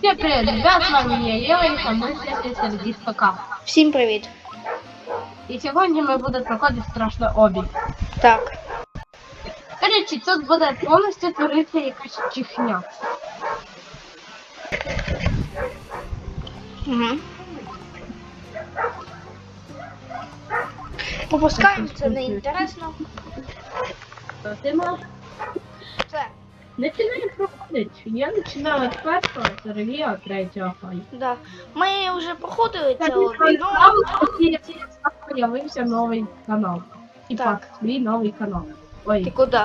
Всем привет, ребят, с вами я, Єленька, ми сьогодні серед ПК. Всім привіт. І сьогодні ми будемо проходити страшно обіг. Так. Коротше, тут буде повністю творитися якась чихня. Угу. Попускаємо, це не інтересно. То ти. Починай проходити. Я починаю з першого, Сергія, третього хай. Да. Ми вже проходили це обійну. там новий канал. І Так. так, свій новий канал. Ти Ой, куди?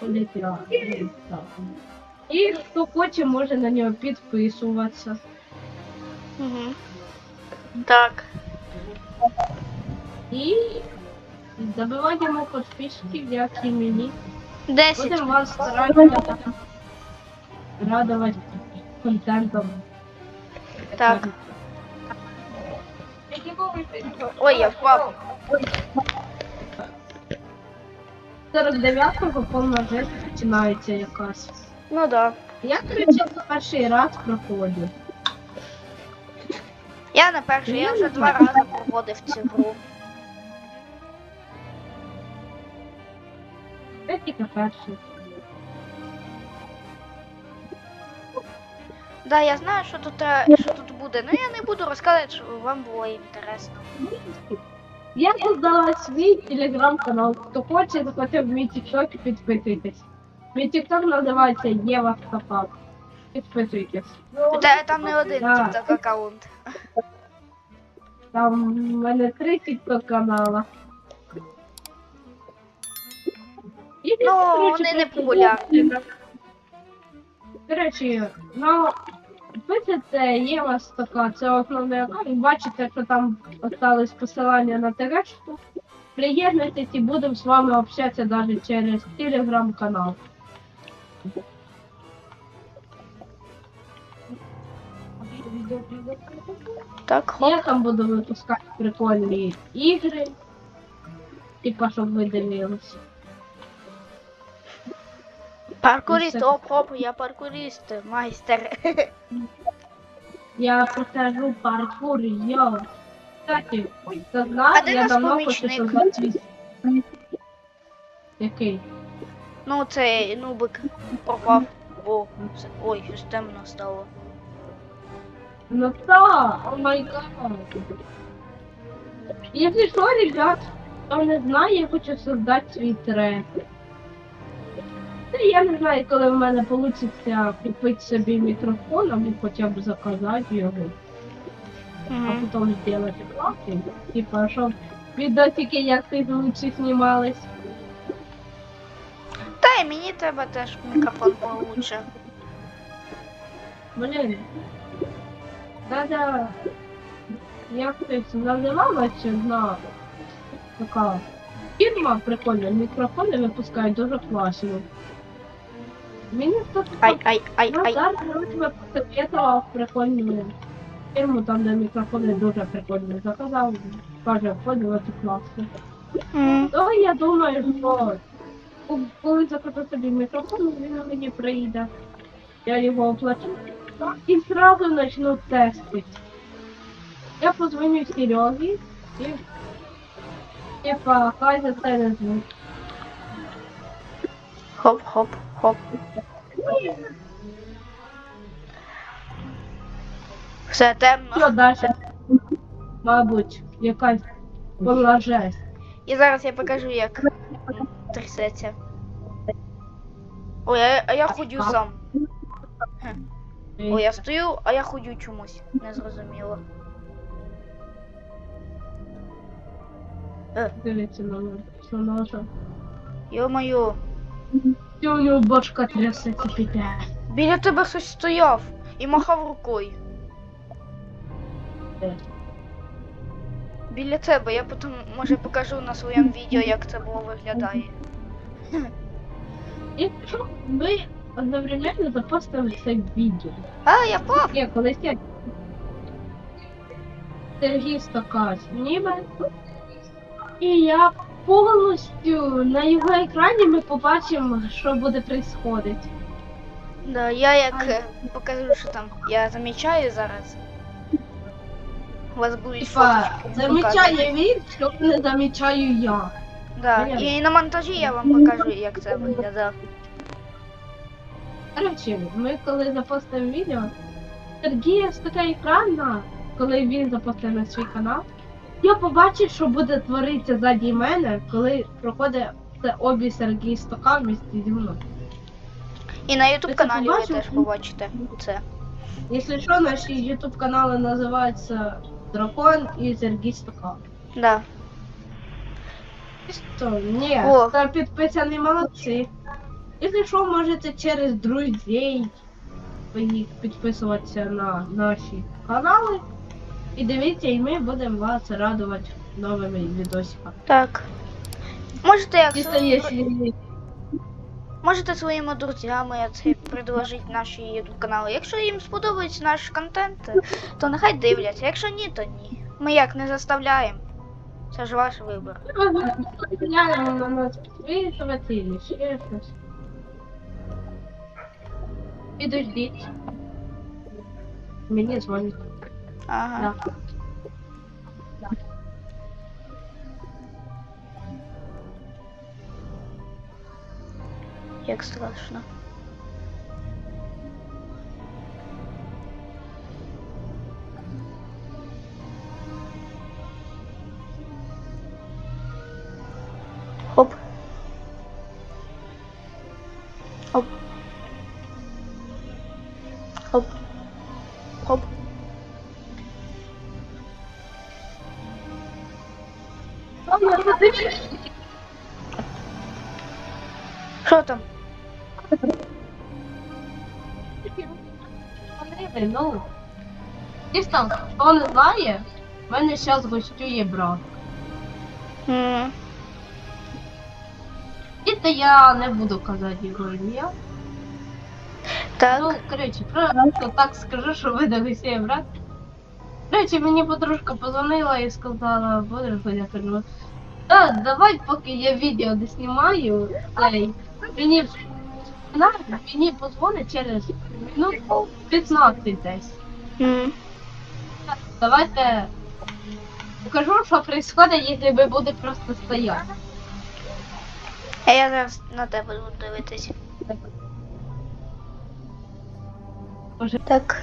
полетіла. Так. І хто хоче, може на нього підписуватися. Угу. Так. І добиваємо подписчиків, як і мені. Десять. Будемо вас старатися радувати контентом. Так. Ой, я впав. 49-го повна жесть починається якась. Ну да. Я, коротше, перший раз проходжу. Я на перший, я вже два рази проходив цю гру. Тільки перший. Да, я знаю, що тут, е, що тут буде, але я не буду розказувати, щоб вам було інтересно. Я создала свій телеграм-канал. Хто хоче, захоче в мій тікток, підписуйтесь. Мій тікток називається Єва Стопак. Підписуйтесь. Та, там не один Да. тікток аккаунт. Там в мене три тікток канала. І, Ну, вони не популярні. До речі, ну, пишете Єва Стока, це основний аккаунт. Бачите, що там осталось посилання на ТГшку. Приєднуйтесь і будемо з вами общатися навіть через телеграм-канал. Так, хоп. Я там буду випускати прикольні ігри. Типа, щоб ви дивилися. Паркурист, оп, оп, я паркурист, майстер. Я покажу паркур, йо. Кстати, ти А я давно хочу создати свій... Який? Ну, цей нубик пропав. О, це- ой, щось темно стало. Ну так, о май гад. Якщо що, ребят, хто не знає, я хочу создати свій трек. Та я не знаю, коли в мене вийде купити собі мікрофон, або хоча б заказати його, а потім зробити класи. Типа, щоб відосики, як ти лучше знімались. Та й мені треба теж мікрофон получше. Блін. Надо... Як це називалася одна така фірма прикольна, мікрофони випускають дуже класно. Мені хтось Ай, ай, ай, ай. Вроде посоветував прикольну фірму, там де мікрофони дуже прикольні. Заказав, каже, подивити класно. М, То я думаю, що коли закажу собі мікрофон, він мені прийде. Я його оплачу і зразу почну тестити. Я позвоню Серегі і типа хай за це не звук. Хоп, хоп, хоп. Все темно. Що далі? Мабуть, якась жесть. І зараз я покажу, як трясеться. Ой, а, а я ходю сам. Ой, я стою, а я ходю чомусь. Не Дивіться на мене, що наша. Йо-моє. У нього трясеться піде. Біля тебе хтось стояв і махав рукою. Де? Біля тебе, я потім може покажу на своєму відео, як це було виглядає. Якщо ми одновременно запостимо це відео. А, я впав! Я колись я Сергій Стока зніме. І я повністю на його екрані ми побачимо, що буде відбуватися. Да, я як е, покажу, що там я замічаю зараз. У вас будуть Типа, фоточки. замічає він, що не замічаю я. Да, Понятно. і на монтажі я вам покажу, як це виглядає. Коротше, ми коли запостимо відео, Сергія така екранна, коли він запостив на свій канал, я побачив, що буде творитися ззаді мене, коли проходить це обі Сергій Стока вместе зі мною. І на це каналі ви теж побачите це. Якщо що, наші ютуб канали називаються Дракон і Сергій Стока. Да. Що, ні, О. та підписані молодці. Якщо що, можете через друзей підписуватися на наші канали. І дивіться, і ми будемо вас радувати новими відосиками. Так. Можете як Чисто якщо можете своїми друзями це предложити наші YouTube канали. Якщо їм сподобається наш контент, то нехай дивляться. Якщо ні, то ні. Ми як не заставляємо. Це ж ваш вибір. реально на нас підписувати і ще щось. Підождіть. Мені дзвонять. Ага. Як страшно. Що там? Ну. Дійсно, хто не знає, в мене зараз гостює брат. І то я не буду казати його ім'я. Так. Ну, коротше, просто так скажу, що ви до гостює брат. Коротше, мені подружка позвонила і сказала, подружка, я кажу, да, давай, поки я відео не знімаю, цей, мені, на, мені позвонить через минут 15 десь. М, Давайте покажу, що происходит, якщо ви буде просто стояти. А я зараз на тебе буду дивитись. Боже. Так.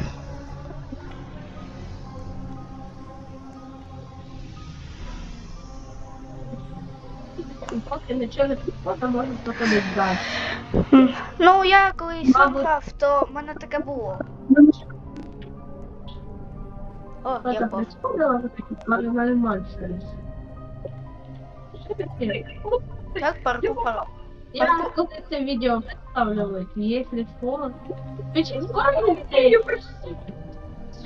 Поки нічого не підходить, можна проходити далі. М, Ну, я колись сам Мабуть. грав, то в мене таке було. О, я Це впав. прискорила, але нормально щось. Що таке? Так, парку пару. Я коли це відео вставлю, якщо що, пишіть коменти.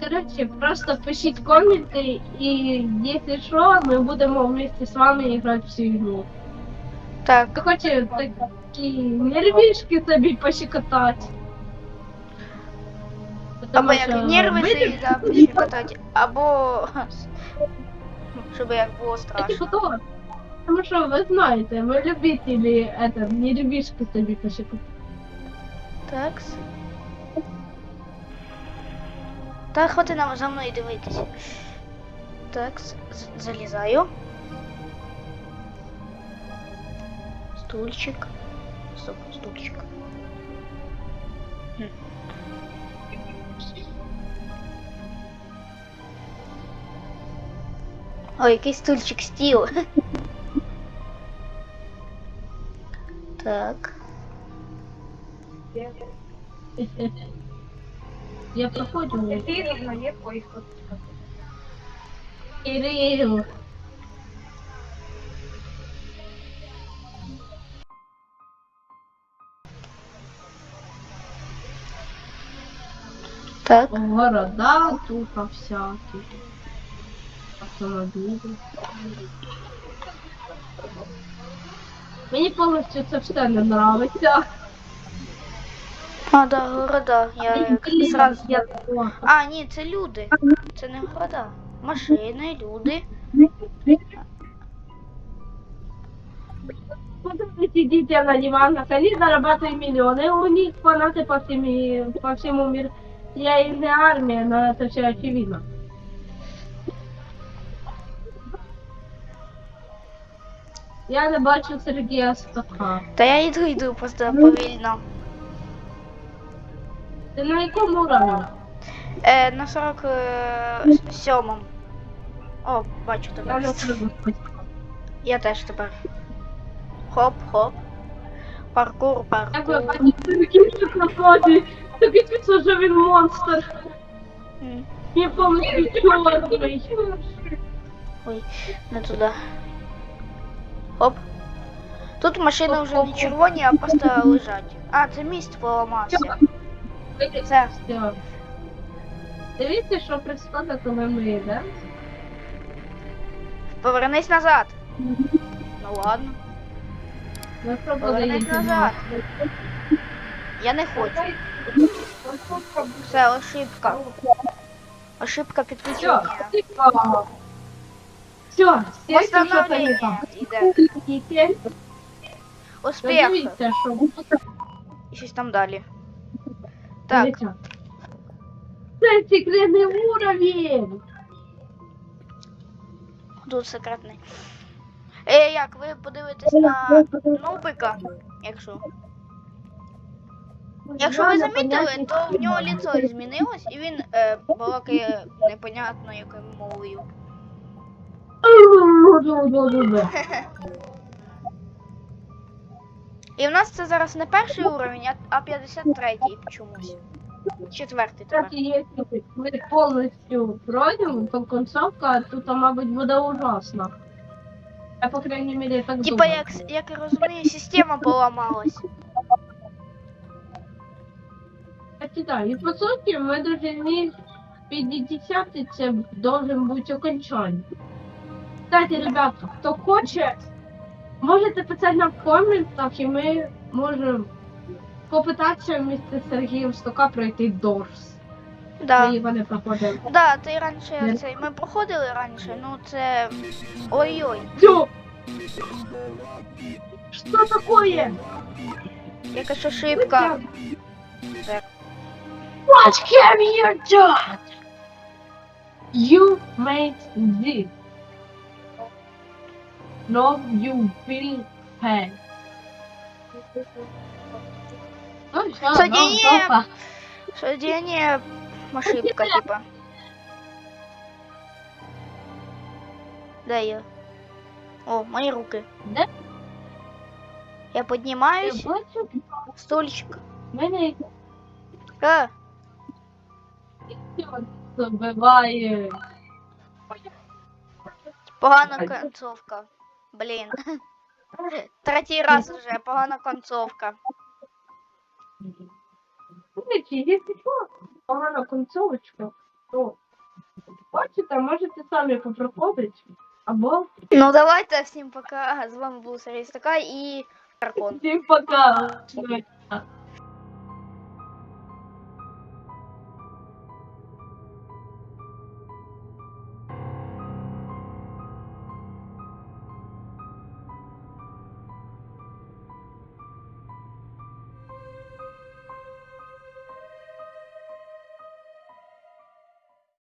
Короче, просто пишіть коменти, і якщо що, ми будемо вместе з вами грати в цю ігру. Так, Хто хоче такі нервішки собі пощекотати. або як нерви свої да, пощекотати, або щоб як було страшно. Страшно. Тому що ви знаєте, ми любителі это, нервішки собі пощекотати. Так. Так, хвати нам за мною дивитися. Так, з- з- залізаю. Стульчик. Стоп, стульчик. Хм. Ой, який стульчик стіл. Так. Я проходжу. Кирилл, є поїхав. Кирил. Так. Города тут всякі. Автомобілі. Мені повністю це все не нравиться. А, да, города. Я як зразу. Я о, А, ні, це люди. Це не города. Машини, люди. Посмотрите детей на диванах, они зарабатывают миллионы, у них фанаты по, всеми, по всему миру. Я их не но это все очевидно. Я не бачу Сергія Стаха. Та я йду, йду, просто повільно. Ти на якому уровні? Е, на 47-му. О, бачу тебе. Я теж тепер. Хоп, хоп. Паркур, Як ви паркур. бачите, Сергій тут находить. Таке чувство, що він монстр. М, Він повністю чорний. Ой, не туди. Хоп. Тут машини вже не червоні, а просто лежать. А, це міст поламався. Це. Все. Дивіться, що происходит, коли ми йдемо. Повернись назад. Ну ладно. Ми назад. Я не хочу. Все, ошибка. Ошибка Все, підключення. все, все, що Восстановлення так. йде. Успіх. І щось там далі. Так, Це секретний уровень. тут секретний. Е, як ви подивитесь на нубика, якщо. Якщо ви замітили, то в нього ліцо змінилось і він е, балакає непонятно якою мовою. І в нас це зараз не перший уровень, а- а 53-й чомусь. Четвертий тепер. Кстати, если мы полностью пройдем, то концовка тут, мабуть, буде ужасна. Я, по крайней мере, так Типа, думаю. як, як я розумію, система поламалась. Кстати, да. И по сути, мы должны 50 це должен бути окончание. Кстати, ребята, хто хоче, можете писати нам в коментах, і ми можемо попитатися вместе з Сергієм Стока пройти Дорс. Да. Ми його не проходимо. Да, ти раніше цей. Ми проходили раніше, ну це. Ой-ой, Всё! Что такое? якась ошибка. Так. What have you done? You made this. No, you will pay. Ну, всё, Кстати, ну, не- топа. Содіяння ошибка, типа. Де я? О, мої руки. Де? Я Я піднімаюсь, бачу, стульчик. в мене А, всё забиває. погана концовка. Блін. Третій раз вже погана концовка. Погана концовочка, то бачите, можете самі попроходити, або Ну давайте всім пока. З вами був Сергій Стака і Аркон. всім пока.